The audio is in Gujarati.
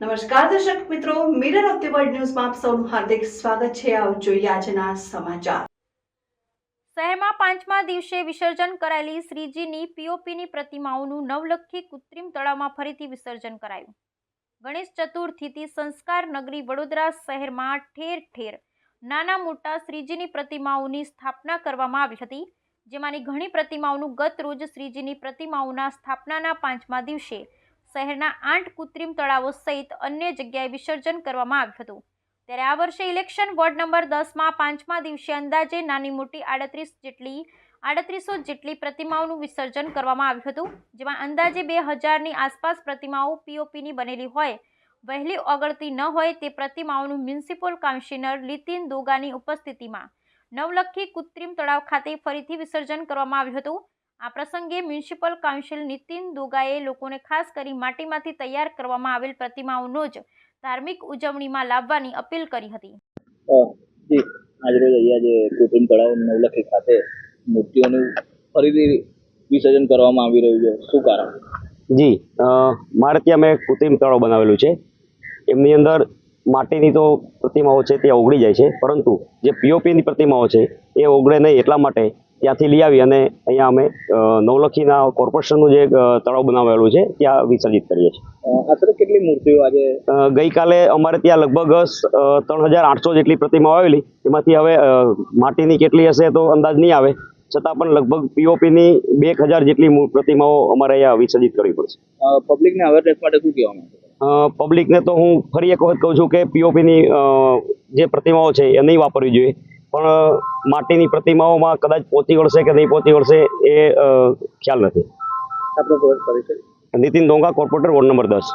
નમસ્કાર દર્શક મિત્રો મિરર ઓફ ધી વર્લ્ડ ન્યૂઝમાં આપ સૌનું હાર્દિક સ્વાગત છે. આવો જોઈએ આજના સમાચાર. શહેરમાં પાંચમા દિવસે વિસર્જન કરાયેલી શ્રીજીની પીઓપીની પ્રતિમાઓનું નવલખી કૃત્રિમ તળાવમાં ફરીથી વિસર્જન કરાયું. ગણેશ ચતુર્થીથી સંસ્કાર નગરી વડોદરા શહેરમાં ઠેર ઠેર નાના મોટા શ્રીજીની પ્રતિમાઓની સ્થાપના કરવામાં આવી હતી, જેમાંની ઘણી પ્રતિમાઓનું ગત રોજ શ્રીજીની પ્રતિમાઓના સ્થાપનાના પાંચમા દિવસે શહેરના આઠ કૃત્રિમ તળાવો સહિત અન્ય જગ્યાએ વિસર્જન કરવામાં આવ્યું હતું. ત્યારે આ વર્ષે ઇલેક્શન વોર્ડ નંબર દસમાં પાંચમા દિવસે અંદાજે નાની મોટી આડત્રીસ જેટલી, આડત્રીસો જેટલી પ્રતિમાઓનું વિસર્જન કરવામાં આવ્યું હતું, જેમાં અંદાજે બે હજારની આસપાસ પ્રતિમાઓ પીઓપીની બનેલી હોય, વહેલી ઓગળતી ન હોય તે પ્રતિમાઓનું મ્યુનિસિપલ કાઉન્સિલર લીતિન દોગાની ઉપસ્થિતિમાં નવલખી કૃત્રિમ તળાવ ખાતે ફરીથી વિસર્જન કરવામાં આવ્યું હતું આ પ્રસંગે મ્યુનિસિપલ કાઉન્સિલ નીતિન દોગાએ લોકોને ખાસ કરી માટીમાંથી તૈયાર કરવામાં આવેલ પ્રતિમાઓનો જ ધાર્મિક ઉજવણીમાં લાવવાની અપીલ કરી હતી. આજરોજ અહીંયા જે કુટુંબ તળાવ નવલખી ખાતે મૂર્તિઓનું ફરીથી વિસર્જન કરવામાં આવી રહ્યું છે. શું કારણ? જી. મારે ત્યાં મેં કૃત્રિમ તળાવ બનાવેલું છે. એમની અંદર માટીની તો પ્રતિમાઓ છે તે ઓગળી જાય છે પરંતુ જે પીઓપીની પ્રતિમાઓ છે એ ઓગળે નહીં એટલા માટે ત્યાંથી લઈ આવી અને અહીંયા અમે નવલખીના કોર્પોરેશનનું જે તળાવ બનાવેલું છે ત્યાં વિસર્જિત કરીએ છીએ. કેટલી મૂર્તિઓ આજે? ગઈકાલે અમારે ત્યાં લગભગ ત્રણ હજાર આઠસો જેટલી પ્રતિમાઓ આવેલી. એમાંથી હવે માટીની કેટલી હશે તો અંદાજ નહીં આવે. છતાં પણ લગભગ પીઓપીની બે હજાર જેટલી પ્રતિમાઓ અમારે અહીંયા વિસર્જિત કરવી પડશે. પબ્લિકને અવેરનેસ માટે શું કહેવા માંગુ? પબ્લિકને તો હું ફરી એક વખત કહું છું કે પીઓપીની જે પ્રતિમાઓ છે એ નહીં વાપરવી જોઈએ. પણ માટીની પ્રતિમાઓમાં કદાચ પહોંચી વળશે કે નહીં પહોંચી વળશે એ ખ્યાલ નથી. Nitin Donga corporator ward number દસ.